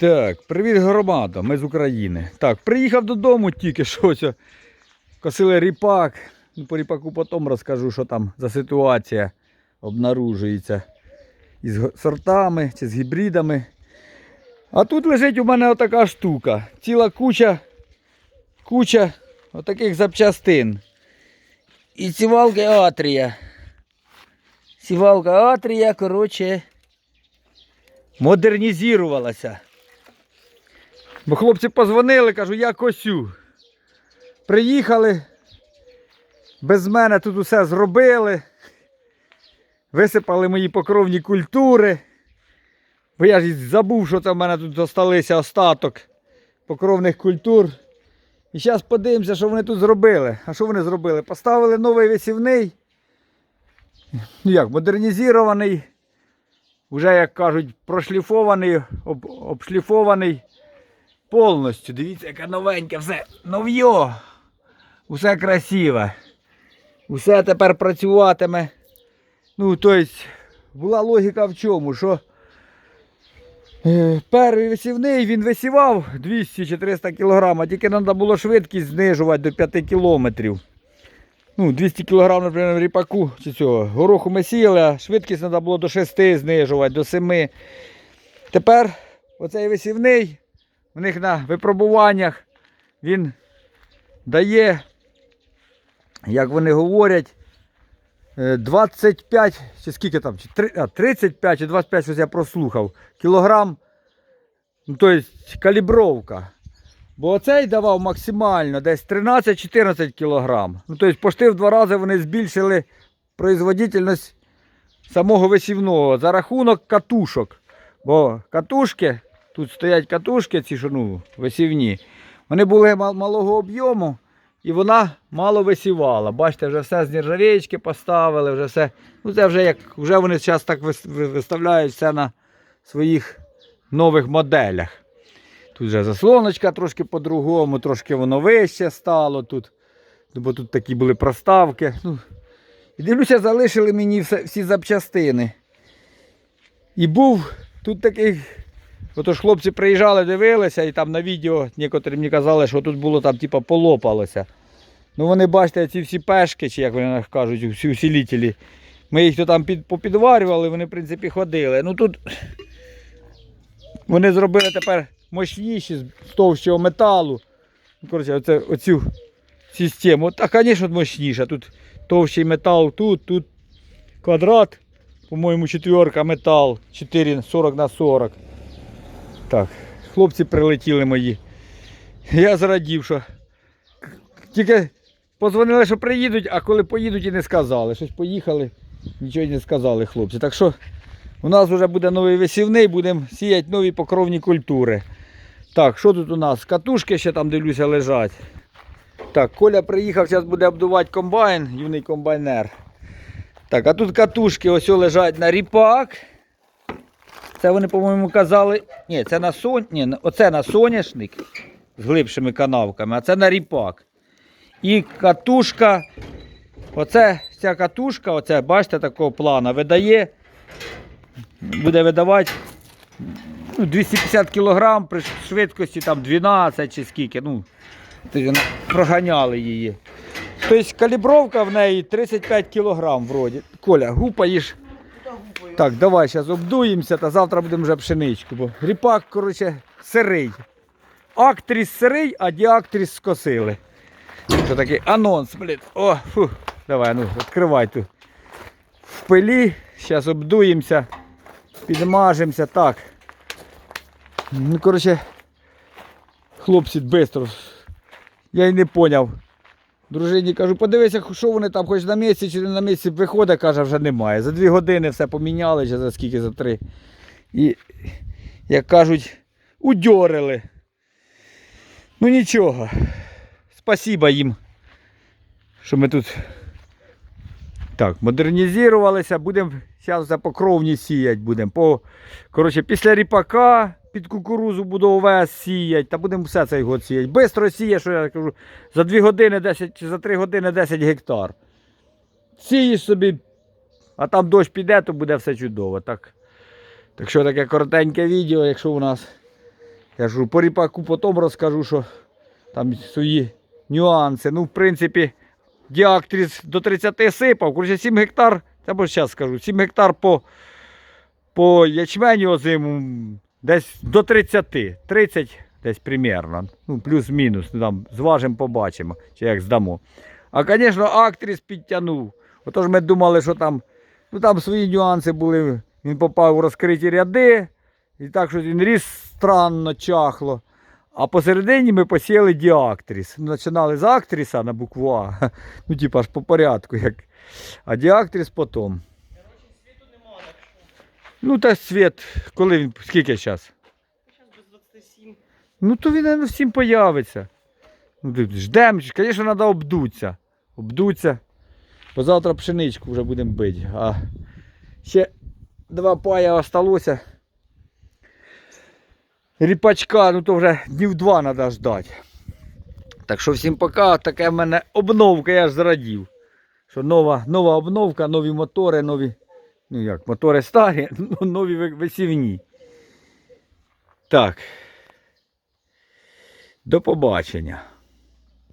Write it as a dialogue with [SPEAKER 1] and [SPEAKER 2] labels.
[SPEAKER 1] Так, привіт громада, ми з України. Так, приїхав додому тільки що ось, косили ріпак. Ну, по ріпаку потім розкажу, що там за ситуація обнаружується із сортами чи з гібридами. А тут лежить у мене отака штука. Ціла куча, куча отаких запчастин. І сівалки Атрія. Сівалка Атрія, коротше, модернізувалася. Бо хлопці позвонили, кажу, я косю. Приїхали, без мене тут усе зробили. Висипали мої покровні культури. Бо я ж забув, що це в мене тут залишилися остаток покровних культур. І зараз подивимося, що вони тут зробили. А що вони зробили? Поставили новий висівний. Ну як, модернізований. Вже, як кажуть, прошліфований, об, обшліфований повністю. Дивіться, яке новеньке, все нов'йо. Усе красиве. Усе тепер працюватиме. Ну, тобто, була логіка в чому, що е, перший висівний він висівав 200 чи 300 кг, тільки треба було швидкість знижувати до 5 кілометрів. Ну, 200 кг, наприклад, ріпаку чи цього. Гороху ми сіяли, а швидкість треба було до 6 знижувати, до 7. Тепер оцей висівний в них на випробуваннях він дає, як вони говорять, е, 25, чи скільки там, чи 35 чи 25, щось я прослухав, кілограм, ну, тобто калібровка. Бо оцей давав максимально десь 13-14 кілограм. Ну, тобто почти в два рази вони збільшили производительність самого висівного за рахунок катушок. Бо катушки, тут стоять катушки, ці що ну, висівні, вони були малого об'єму і вона мало висівала. Бачите, вже все з нержавеєчки поставили, вже все. Ну це вже як вже вони зараз так виставляють все на своїх нових моделях. Тут вже заслоночка трошки по-другому, трошки воно вище стало тут. Ну, Бо тут такі були проставки. Ну, і дивлюся, залишили мені все, всі запчастини. І був тут такий. Отож хлопці приїжджали, дивилися, і там на відео некоторі мені казали, що тут було там типа полопалося. Ну вони бачите, ці всі пешки, чи як вони кажуть, всі усілітелі. Ми їх то там під, попідварювали, вони в принципі ходили. Ну тут вони зробили тепер мощніші з товщого металу. Ну, Коротше, оце, оцю систему. Та, звісно, мощніша. Тут товщий метал, тут, тут квадрат, по-моєму, четверка метал, 4, 40 на 40. Так, хлопці прилетіли мої. Я зрадів, що тільки позвонили, що приїдуть, а коли поїдуть і не сказали. Щось поїхали, нічого не сказали хлопці. Так що у нас вже буде новий висівний, будемо сіяти нові покровні культури. Так, що тут у нас? Катушки ще там дивлюся лежать. Так, Коля приїхав, зараз буде обдувати комбайн, юний комбайнер. Так, а тут катушки ось лежать на ріпак. Це вони, по-моєму, казали. Ні, це на сон... Ні, оце на соняшник з глибшими канавками, а це на ріпак. І катушка. Оце ця катушка, оце, бачите, такого плана видає. Буде видавати ну, 250 кг при швидкості там 12 чи скільки. Ну, проганяли її. Тобто калібровка в неї 35 кг вроді. Коля, гупаєш. Так, давай зараз обдуємося та завтра будемо вже пшеничку. Бо ріпак, коротше, сирий. Актріс сирий, а діактріс скосили. Це такий анонс, блін. О, фу. Давай, ну, відкривай тут. В пилі. Зараз обдуємося, підмажемося. Так. Ну, коротше, хлопці швидко. Я й не поняв. Дружині кажу, подивися, що вони там хоч на місці чи не на місці виходить, каже, вже немає. За дві години все поміняли, чи за скільки, за три. І, як кажуть, удьорили. Ну нічого. Спасіба їм, що ми тут так, модернізувалися, будемо зараз за покровні сіяти будемо. По, коротше, після ріпака під кукурузу буду овес сіяти, та будемо все цей год сіяти. Бистро сіє, що я кажу, за 2 години 10 чи за 3 години 10 гектар. Сієш собі, а там дощ піде, то буде все чудово. Так, так що таке коротеньке відео, якщо у нас Я ж по ріпаку потім розкажу, що там свої нюанси. Ну, в принципі, діактріс до 30 сипав. Короче, 7 гектар, та бо зараз скажу, 7 гектар по, по ячменю озиму десь до 30. 30 десь примерно. Ну, плюс-мінус. Ну, там зважимо, побачимо, чи як здамо. А, звісно, актріс підтягнув. Отож ми думали, що там, ну, там свої нюанси були. Він попав у розкриті ряди. І так, що він ріс странно чахло. А посередині ми посіяли діактріс. Ну, Починали з актріса на букву А. Ну, типа ж по порядку. Як... А діактріс потім.
[SPEAKER 2] Коротше, світу нема, так що.
[SPEAKER 1] Ну, та світ, коли він, скільки зараз?
[SPEAKER 2] Зараз без 27.
[SPEAKER 1] Ну, то він наверно, всім появиться. Ну, ждемо, звісно, треба обдуться. Обдуться. Бо завтра пшеничку вже будемо бити. А ще два пая осталося. Ріпачка, ну то вже днів два треба ждати. Так що всім пока. Така в мене обновка, я ж зрадів. Що нова, нова обновка, нові мотори, нові. Ну як, мотори старі, нові ви- висівні. Так. До побачення.